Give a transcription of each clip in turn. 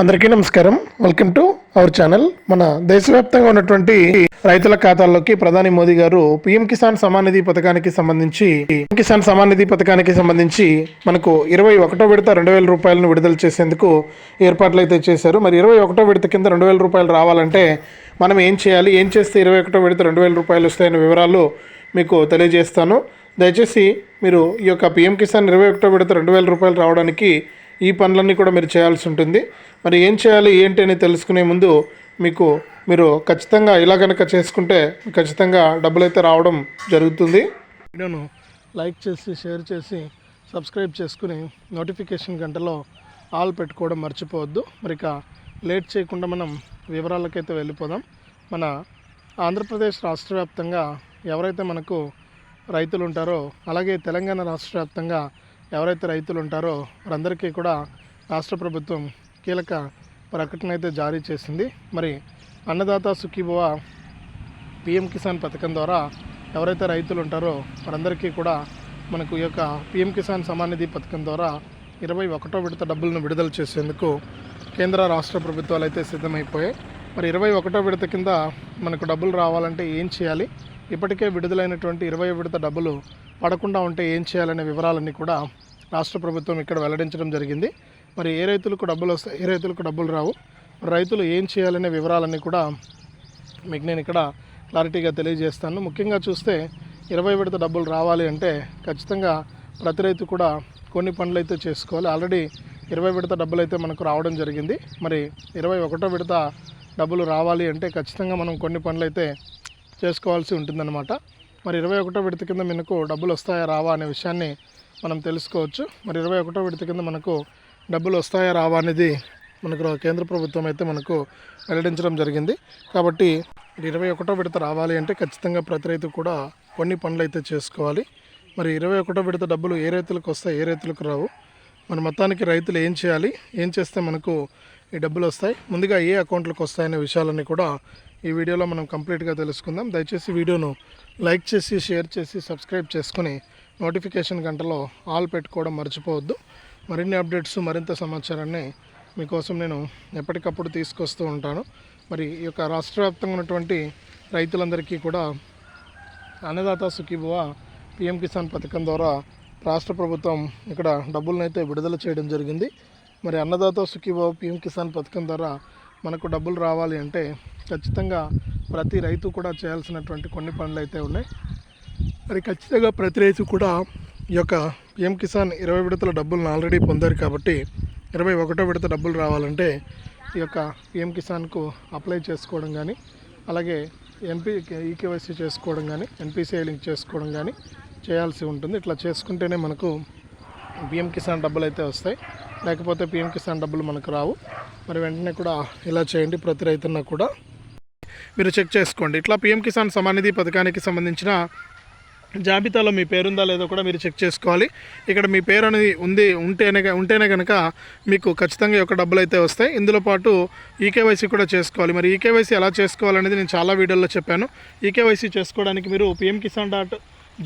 అందరికీ నమస్కారం. Welcome to our channel మన దేశవ్యాప్తంగా ఉన్నటువంటి రైతుల ఖాతాల్లోకి ప్రధాని మోదీ గారు పీఎం కిసాన్ సమాన్ నిధి పథకానికి సంబంధించి కిసాన్ సమాన్ నిధి పథకానికి సంబంధించి మనకు ఇరవై ఒకటో విడత రెండు వేల రూపాయలను విడుదల చేసేందుకు ఏర్పాట్లు అయితే చేశారు. మరి ఇరవై ఒకటో విడత కింద రెండు వేల రూపాయలు రావాలంటే మనం ఏం చేయాలి? ఏం చేస్తే ఇరవై ఒకటో విడత రెండు వేల రూపాయలు వస్తాయనే వివరాలు మీకు తెలియజేస్తాను. దయచేసి మీరు ఈ యొక్క పీఎం కిసాన్ ఇరవై ఒకటో విడత రెండు వేల రూపాయలు రావడానికి ఈ పనులన్నీ కూడా మీరు చేయాల్సి ఉంటుంది. మరి ఏం చేయాలి ఏంటి అని తెలుసుకునే ముందు మీకు మీరు ఖచ్చితంగా ఇలా కనుక చేసుకుంటే ఖచ్చితంగా డబ్బులు అయితే రావడం జరుగుతుంది. వీడియోను లైక్ చేసి షేర్ చేసి సబ్స్క్రైబ్ చేసుకుని నోటిఫికేషన్ గంటలో ఆల్ పెట్టుకోవడం మర్చిపోవద్దు. మరి ఇక లేట్ చేయకుండా మనం వివరాలకైతే వెళ్ళిపోదాం. మన ఆంధ్రప్రదేశ్ రాష్ట్ర వ్యాప్తంగా ఎవరైతే మనకు రైతులు ఉంటారో అలాగే తెలంగాణ రాష్ట్ర వ్యాప్తంగా ఎవరైతే రైతులు ఉంటారో వారందరికీ కూడా రాష్ట్ర ప్రభుత్వం కీలక ప్రకటన అయితే జారీ చేసింది. మరి అన్నదాత సుఖీభవ పిఎం కిసాన్ పథకం ద్వారా ఎవరైతే రైతులు ఉంటారో వారందరికీ కూడా మనకు ఈ యొక్క పిఎం కిసాన్ సమాన్ నిధి పథకం ద్వారా ఇరవై ఒకటో విడత డబ్బులను విడుదల చేసేందుకు కేంద్ర రాష్ట్ర ప్రభుత్వాలు అయితే సిద్ధమైపోయాయి. మరి ఇరవై ఒకటో విడత కింద మనకు డబ్బులు రావాలంటే ఏం చేయాలి? ఇప్పటికే విడుదలైనటువంటి ఇరవై విడత డబ్బులు పడకుండా ఉంటే ఏం చేయాలనే వివరాలన్నీ కూడా రాష్ట్ర ప్రభుత్వం ఇక్కడ వెల్లడించడం జరిగింది. మరి ఏ రైతులకు డబ్బులు వస్తాయి? ఏ రైతులకు డబ్బులు రావు? రైతులు ఏం చేయాలనే వివరాలన్నీ కూడా మీకు నేను ఇక్కడ క్లారిటీగా తెలియజేస్తాను. ముఖ్యంగా చూస్తే ఇరవై విడత డబ్బులు రావాలి అంటే ఖచ్చితంగా ప్రతి రైతు కూడా కొన్ని పనులు అయితే చేసుకోవాలి. ఆల్రెడీ ఇరవై విడత డబ్బులు అయితే మనకు రావడం జరిగింది. మరి ఇరవై ఒకటో విడత డబ్బులు రావాలి అంటే ఖచ్చితంగా మనం కొన్ని పనులు అయితే చేసుకోవాల్సి ఉంటుందన్నమాట. మరి ఇరవై ఒకటో విడత కింద మనకు డబ్బులు వస్తాయా రావా అనే విషయాన్ని మనం తెలుసుకోవచ్చు. మరి ఇరవై ఒకటో విడత కింద మనకు డబ్బులు వస్తాయా రావా అనేది మనకు కేంద్ర ప్రభుత్వం అయితే మనకు వెల్లడించడం జరిగింది. కాబట్టి ఇరవై ఒకటో విడత రావాలి అంటే ఖచ్చితంగా ప్రతి రైతు కూడా కొన్ని పనులు అయితే చేసుకోవాలి. మరి ఇరవై ఒకటో విడత డబ్బులు ఏ రైతులకు వస్తాయి ఏ రైతులకు రావు. మరి మొత్తానికి రైతులు ఏం చేయాలి ఏం చేస్తే మనకు ఈ డబ్బులు వస్తాయి ముందుగా ఏ అకౌంట్లకు వస్తాయనే విషయాలన్నీ కూడా ఈ వీడియోలో మనం కంప్లీట్గా తెలుసుకుందాం. దయచేసి వీడియోను లైక్ చేసి షేర్ చేసి సబ్స్క్రైబ్ చేసుకుని నోటిఫికేషన్ గంటలో ఆల్ పెట్టుకోవడం మర్చిపోవద్దు. మరిన్ని అప్డేట్స్ మరింత సమాచారాన్ని మీకోసం నేను ఎప్పటికప్పుడు తీసుకొస్తూ ఉంటాను. మరి ఈ యొక్క రాష్ట్ర వ్యాప్తంగా ఉన్నటువంటి రైతులందరికీ కూడా అన్నదాత సుఖీభువ పిఎం కిసాన్ పథకం ద్వారా రాష్ట్ర ప్రభుత్వం ఇక్కడ డబ్బులను అయితే విడుదల చేయడం జరిగింది. మరి అన్నదాత సుఖీభావ పిఎం కిసాన్ పథకం ద్వారా మనకు డబ్బులు రావాలి అంటే ఖచ్చితంగా ప్రతి రైతు కూడా చేయాల్సినటువంటి కొన్ని పనులు అయితే ఉన్నాయి. మరి ఖచ్చితంగా ప్రతి రైతు కూడా ఈ యొక్క పిఎం కిసాన్ ఇరవై విడతల డబ్బులను ఆల్రెడీ పొందారు కాబట్టి ఇరవై ఒకటో విడత డబ్బులు రావాలంటే ఈ యొక్క పిఎం కిసాన్కు అప్లై చేసుకోవడం కానీ అలాగే ఎన్పి ఈకేవైసీ చేసుకోవడం కానీ ఎన్పిసిఐ లింక్ చేసుకోవడం కానీ చేయాల్సి ఉంటుంది. ఇట్లా చేసుకుంటేనే మనకు పిఎం కిసాన్ డబ్బులు అయితే వస్తాయి. లేకపోతే పిఎం కిసాన్ డబ్బులు మనకు రావు. మరి వెంటనే కూడా ఇలా చేయండి ప్రతి రైతున్నా కూడా. మీరు చెక్ చేసుకోండి. ఇట్లా పిఎం కిసాన్ సమానిధి పథకానికి సంబంధించిన జాబితాలో మీ పేరుందా లేదో కూడా మీరు చెక్ చేసుకోవాలి. ఇక్కడ మీ పేరు అనేది ఉంది ఉంటేనే ఉంటేనే కనుక మీకు ఖచ్చితంగా ఒక డబ్బులు అయితే వస్తాయి. ఇందులో పాటు ఈకేవైసీ కూడా చేసుకోవాలి. మరి ఈకేవైసీ ఎలా చేసుకోవాలనేది నేను చాలా వీడియోల్లో చెప్పాను. ఈకేవైసీ చేసుకోవడానికి మీరు PM Kisan dot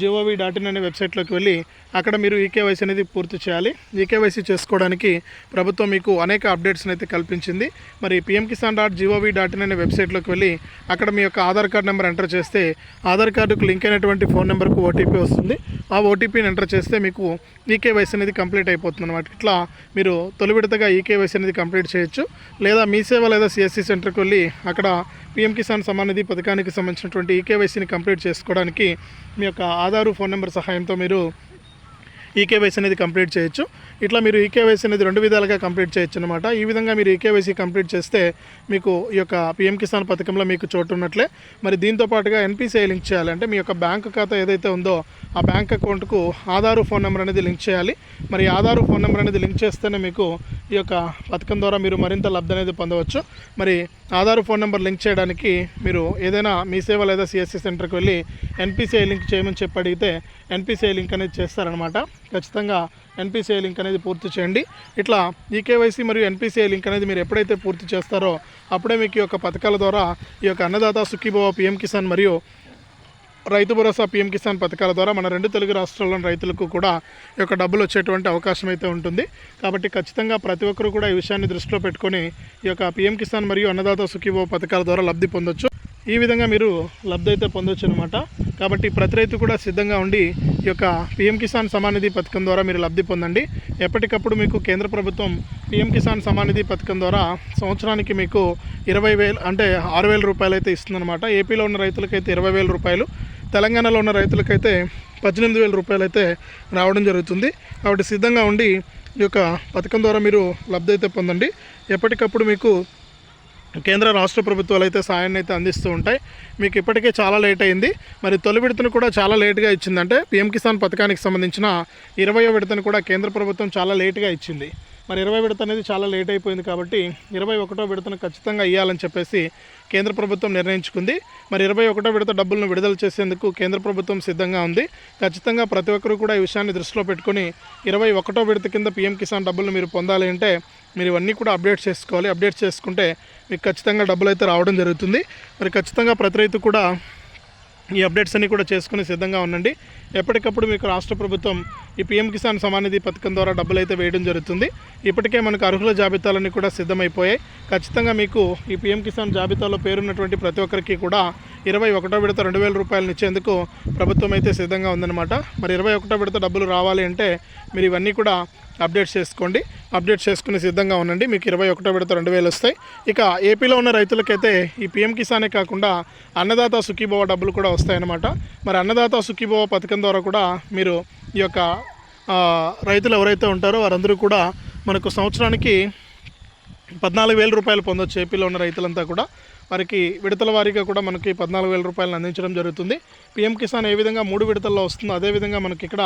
G O V dot in అనే వెబ్సైట్లోకి వెళ్ళి అక్కడ మీరు ఈకేవైసీ అనేది పూర్తి చేయాలి. ఈకేవైసీ చేసుకోవడానికి ప్రభుత్వం మీకు అనేక అప్డేట్స్ని అయితే కల్పించింది. మరి PM Kisan dot G O V dot in అనే వెబ్సైట్లోకి వెళ్ళి అక్కడ మీ యొక్క ఆధార్ కార్డ్ నెంబర్ ఎంటర్ చేస్తే ఆధార్ కార్డుకు లింక్ అయినటువంటి ఫోన్ నెంబర్కు ఓటీపీ వస్తుంది. ఆ ఓటీపీని ఎంటర్ చేస్తే మీకు ఈకేవైసీ అనేది కంప్లీట్ అయిపోతుంది అనమాట ఇట్లా మీరు తొలి విడతగా ఈకేవైసీ అనేది కంప్లీట్ చేయొచ్చు. లేదా మీ సేవ లేదా సిఎస్సి సెంటర్కి వెళ్ళి అక్కడ పిఎం కిసాన్ సమాన్ నిధి పథకానికి సంబంధించినటువంటి ఈకేవైసీని కంప్లీట్ చేసుకోవడానికి మీ యొక్క ఆధారు ఫోన్ నెంబర్ సహాయంతో మీరు ఈకేవైసీ అనేది కంప్లీట్ చేయొచ్చు. ఇట్లా మీరు ఈకేవైసీ అనేది రెండు విధాలుగా కంప్లీట్ చేయొచ్చు అనమాట ఈ విధంగా మీరు ఈకేవైసీ కంప్లీట్ చేస్తే మీకు ఈ యొక్క పిఎం కిసాన్ పథకంలో మీకు చోటు ఉన్నట్లే. మరి దీంతో పాటుగా ఎన్పిసిఐ లింక్ చేయాలంటే మీ యొక్క బ్యాంక్ ఖాతా ఏదైతే ఉందో ఆ బ్యాంక్ అకౌంట్కు ఆధారు ఫోన్ నెంబర్ అనేది లింక్ చేయాలి. మరి ఆధారు ఫోన్ నెంబర్ అనేది లింక్ చేస్తేనే మీకు ఈ యొక్క పథకం ద్వారా మీరు మరింత లబ్ధి అనేది పొందవచ్చు. మరి ఆధార్ ఫోన్ నెంబర్ లింక్ చేయడానికి మీరు ఏదైనా మీ సేవ లేదా సిఎస్సి సెంటర్కి వెళ్ళి ఎన్పిసిఐ లింక్ చేయమని చెప్పి అడిగితే ఎన్పిసిఐ లింక్ అనేది చేస్తారనమాట ఖచ్చితంగా ఎన్పిసిఐ లింక్ అనేది పూర్తి చేయండి. ఇట్లా ఈకేవైసీ మరియు ఎన్పిసిఐ లింక్ అనేది మీరు ఎప్పుడైతే పూర్తి చేస్తారో అప్పుడే మీకు ఈ యొక్క పథకాల ద్వారా ఈ యొక్క అన్నదాత సుఖీభవ పిఎం కిసాన్ మరియు రైతు భరోసా పీఎం కిసాన్ పథకాల ద్వారా మన రెండు తెలుగు రాష్ట్రాల్లోని రైతులకు కూడా ఈ యొక్క డబ్బులు వచ్చేటువంటి అవకాశం అయితే ఉంటుంది. కాబట్టి ఖచ్చితంగా ప్రతి ఒక్కరు కూడా ఈ విషయాన్ని దృష్టిలో పెట్టుకొని ఈ యొక్క పీఎం కిసాన్ మరియు అన్నదాత సుఖీభో పథకాల ద్వారా లబ్ధి పొందొచ్చు. ఈ విధంగా మీరు లబ్ధి అయితే పొందొచ్చు అనమాట కాబట్టి ప్రతి రైతు కూడా సిద్ధంగా ఉండి ఈ యొక్క పీఎం కిసాన్ సమానిధి పథకం ద్వారా మీరు లబ్ధి పొందండి. ఎప్పటికప్పుడు మీకు కేంద్ర ప్రభుత్వం పీఎం కిసాన్ సమానిధి పథకం ద్వారా సంవత్సరానికి మీకు ఇరవై వేలు అంటే ఆరు వేల రూపాయలు అయితే ఇస్తుందన్నమాట. ఏపీలో ఉన్న రైతులకైతే ఇరవై వేల రూపాయలు తెలంగాణలో ఉన్న రైతులకైతే పద్దెనిమిది వేల రూపాయలు అయితే రావడం జరుగుతుంది. కాబట్టి సిద్ధంగా ఉండి ఈ యొక్క పథకం ద్వారా మీరు లబ్ధి అయితే పొందండి. ఎప్పటికప్పుడు మీకు కేంద్ర రాష్ట్ర ప్రభుత్వాలు అయితే సాయాన్ని అయితే అందిస్తూ ఉంటాయి. మీకు ఇప్పటికే చాలా లేట్ అయింది. మరి తొలి విడతను కూడా చాలా లేట్గా ఇచ్చిందంటే పీఎం కిసాన్ పథకానికి సంబంధించిన ఇరవయో విడతను కూడా కేంద్ర ప్రభుత్వం చాలా లేట్గా ఇచ్చింది. మరి ఇరవై విడత అనేది చాలా లేట్ అయిపోయింది కాబట్టి ఇరవై ఒకటో విడతను ఖచ్చితంగా ఇవ్వాలని చెప్పేసి కేంద్ర ప్రభుత్వం నిర్ణయించుకుంది. మరి ఇరవై ఒకటో విడత డబ్బులను విడుదల చేసేందుకు కేంద్ర ప్రభుత్వం సిద్ధంగా ఉంది. ఖచ్చితంగా ప్రతి ఒక్కరు కూడా ఈ విషయాన్ని దృష్టిలో పెట్టుకుని ఇరవై ఒకటో విడత కింద పీఎం కిసాన్ డబ్బులు మీరు పొందాలి అంటే మీరు ఇవన్నీ కూడా అప్డేట్ చేసుకోవాలి. అప్డేట్ చేసుకుంటే మీకు ఖచ్చితంగా డబ్బులు అయితే రావడం జరుగుతుంది. మరి ఖచ్చితంగా ప్రతి రైతు కూడా ఈ అప్డేట్స్ అన్ని కూడా చేసుకుని సిద్ధంగా ఉండండి. ఎప్పటికప్పుడు మీకు రాష్ట్ర ప్రభుత్వం ఈ పీఎం కిసాన్ సమానిధి పథకం ద్వారా డబ్బులు అయితే వేయడం జరుగుతుంది. ఇప్పటికే మనకు అర్హుల జాబితాలన్నీ కూడా సిద్ధమైపోయాయి. ఖచ్చితంగా మీకు ఈ పీఎం కిసాన్ జాబితాలో పేరున్నటువంటి ప్రతి ఒక్కరికి కూడా ఇరవై ఒకటో విడత రెండు వేల రూపాయలను ఇచ్చేందుకు ప్రభుత్వం అయితే సిద్ధంగా ఉందన్నమాట. మరి ఇరవై ఒకటో విడత డబ్బులు రావాలి అంటే మీరు ఇవన్నీ కూడా అప్డేట్ చేసుకోండి. అప్డేట్ చేసుకుని సిద్ధంగా ఉండండి. మీకు ఇరవై ఒకటో విడత రెండు వేలు వస్తాయి. ఇక ఏపీలో ఉన్న రైతులకైతే ఈ పీఎం కిసానే కాకుండా అన్నదాత సుఖీభవ డబ్బులు కూడా వస్తాయన్నమాట. మరి అన్నదాత సుఖీభవ పథకం ద్వారా కూడా మీరు ఈ యొక్క రైతులు ఎవరైతే ఉంటారో వారందరూ కూడా మనకు సంవత్సరానికి పద్నాలుగు వేల రూపాయలు పొందొచ్చు ఏపీలో ఉన్న రైతులంతా కూడా. వారికి విడతల వారీగా కూడా మనకి పద్నాలుగు వేల రూపాయలను అందించడం జరుగుతుంది. పీఎం కిసాన్ ఏ విధంగా మూడు విడతల్లో వస్తుందో అదేవిధంగా మనకి ఇక్కడ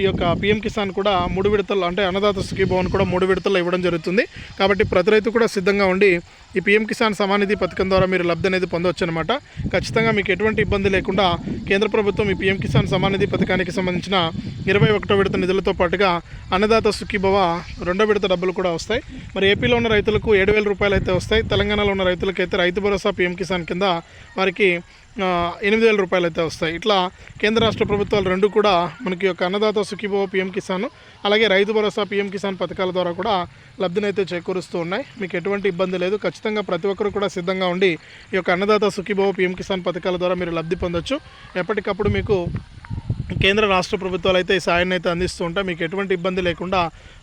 ఈ యొక్క పీఎం కిసాన్ కూడా మూడు విడతల్లో అంటే అన్నదాత సుఖీభవన్ కూడా మూడు విడతల్లో ఇవ్వడం జరుగుతుంది. కాబట్టి ప్రతి రైతు కూడా సిద్ధంగా ఉండి ఈ పీఎం కిసాన్ సమానిధి పథకం ద్వారా మీరు లబ్ధి అనేది పొందవచ్చు అనమాట ఖచ్చితంగా మీకు ఎటువంటి ఇబ్బంది లేకుండా కేంద్ర ప్రభుత్వం ఈ పీఎం కిసాన్ సమానిధి పథకానికి సంబంధించిన ఇరవై ఒకటో విడత నిధులతో పాటుగా అన్నదాత సుఖీభవ రెండో విడత డబ్బులు కూడా వస్తాయి. మరి ఏపీలో ఉన్న రైతులకు ఏడు వేల రూపాయలు అయితే వస్తాయి. తెలంగాణలో ఉన్న రైతులకైతే రైతు భరోసా పీఎం కిసాన్ కింద వారికి ఎనిమిది వేల రూపాయలు అయితే వస్తాయి. ఇట్లా కేంద్ర రాష్ట్ర ప్రభుత్వాలు రెండు కూడా మనకి యొక్క అన్నదాత సుఖీభవ పీఎం కిసాన్ అలాగే రైతు భరోసా పిఎం కిసాన్ పథకాల ద్వారా కూడా లబ్ధినైతే చేకూరుస్తూ ఉన్నాయి. మీకు ఎటువంటి ఇబ్బంది లేదు. ఖచ్చితంగా ప్రతి ఒక్కరు కూడా సిద్ధంగా ఉండి ఈ యొక్క అన్నదాత సుఖీభవ పీఎం కిసాన్ పథకాల ద్వారా మీరు లబ్ధి పొందొచ్చు. ఎప్పటికప్పుడు మీకు కేంద్ర రాష్ట్ర ప్రభుత్వాలు అయితే ఈ సాయాన్ని అయితే అందిస్తూ ఉంటాయి. మీకు ఎటువంటి ఇబ్బంది లేకుండా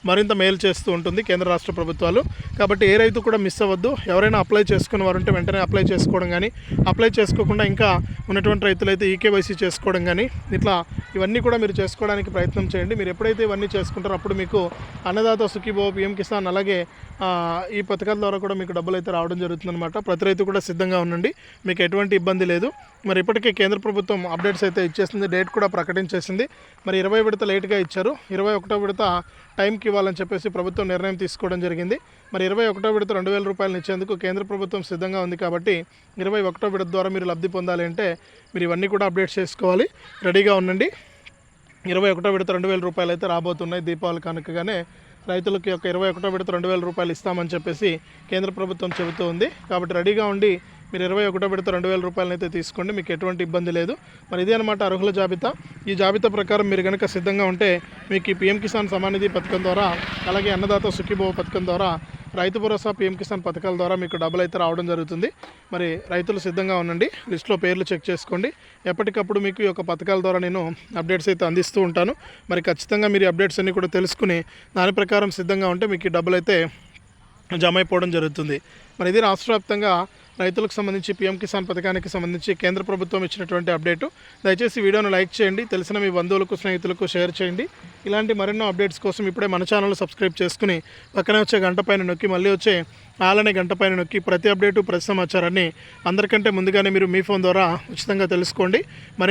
మరింత మేలు చేస్తూ ఉంటుంది కేంద్ర రాష్ట్ర ప్రభుత్వాలు. కాబట్టి ఏ రైతు కూడా మిస్ అవ్వద్దు. ఎవరైనా అప్లై చేసుకున్న వారు ఉంటే వెంటనే అప్లై చేసుకోవడం కానీ అప్లై చేసుకోకుండా ఇంకా ఉన్నటువంటి రైతులు అయితే ఈకేవైసీ చేసుకోవడం కానీ ఇట్లా ఇవన్నీ కూడా మీరు చేసుకోవడానికి ప్రయత్నం చేయండి. మీరు ఎప్పుడైతే ఇవన్నీ చేసుకుంటారో అప్పుడు మీకు అన్నదాత సుఖీభో పిఎం కిసాన్ అలాగే ఈ పథకాల ద్వారా కూడా మీకు డబ్బులు అయితే రావడం జరుగుతుందన్నమాట. ప్రతి రైతు కూడా సిద్ధంగా ఉండండి. మీకు ఎటువంటి ఇబ్బంది లేదు. మరి ఇప్పటికే కేంద్ర ప్రభుత్వం అప్డేట్స్ అయితే ఇచ్చేసింది డేట్ కూడా ప్రకటించేసింది. మరి ఇరవై విడత లేట్గా ఇచ్చారు. ఇరవై ఒకటో విడత టైంకి ఇవ్వాలని చెప్పేసి ప్రభుత్వం నిర్ణయం తీసుకోవడం జరిగింది. మరి ఇరవై ఒకటో విడత రెండు వేల రూపాయలు ఇచ్చేందుకు కేంద్ర ప్రభుత్వం సిద్ధంగా ఉంది కాబట్టి ఇరవై ఒకటో విడత ద్వారా మీరు లబ్ధి పొందాలి అంటే మీరు ఇవన్నీ కూడా అప్డేట్ చేసుకోవాలి. రెడీగా ఉండండి. ఇరవై ఒకటో విడత రెండు వేల రూపాయలు అయితే రాబోతున్నాయి దీపావళి కనుకగానే. రైతులకు యొక్క ఇరవై ఒకటో విడత రెండు వేల రూపాయలు ఇస్తామని చెప్పేసి కేంద్ర ప్రభుత్వం చెబుతూ ఉంది. కాబట్టి రెడీగా ఉండి మీరు ఇరవై ఒకటో విడత రెండు వేల రూపాయలనైతే తీసుకోండి మీకు ఎటువంటి ఇబ్బంది లేదు. మరి ఇదే అనమాట అర్హుల జాబితా. ఈ జాబితా ప్రకారం మీరు కనుక సిద్ధంగా ఉంటే మీకు ఈ పీఎం కిసాన్ సమానిధి పథకం ద్వారా అలాగే అన్నదాత సుఖీభవ పథకం ద్వారా రైతు భరోసా పీఎం కిసాన్ పథకాల ద్వారా మీకు డబ్బులు అయితే రావడం జరుగుతుంది. మరి రైతులు సిద్ధంగా ఉండండి లిస్ట్లో పేర్లు చెక్ చేసుకోండి. ఎప్పటికప్పుడు మీకు ఈ యొక్క పథకాల ద్వారా నేను అప్డేట్స్ అయితే అందిస్తూ ఉంటాను. మరి ఖచ్చితంగా మీరు అప్డేట్స్ అన్నీ కూడా తెలుసుకుని దాని ప్రకారం సిద్ధంగా ఉంటే మీకు ఈ డబ్బులు అయితే జమ అయిపోవడం జరుగుతుంది. మరి ఇది రాష్ట్ర వ్యాప్తంగా రైతులకు సంబంధించి పీఎం కిసాన్ పథకానికి సంబంధించి కేంద్ర ప్రభుత్వం ఇచ్చినటువంటి అప్డేటు. దయచేసి వీడియోను లైక్ చేయండి తెలిసిన మీ బంధువులకు స్నేహితులకు షేర్ చేయండి. ఇలాంటి మరెన్నో అప్డేట్స్ కోసం ఇప్పుడే మన ఛానల్ సబ్స్క్రైబ్ చేసుకుని పక్కనే వచ్చే గంట పైన నొక్కి మళ్ళీ వచ్చే ఆలనే గంట పైన నొక్కి ప్రతి అప్డేటు ప్రతి సమాచారాన్ని అందరికంటే ముందుగానే మీరు మీ ఫోన్ ద్వారా ఉచితంగా తెలుసుకోండి. మరి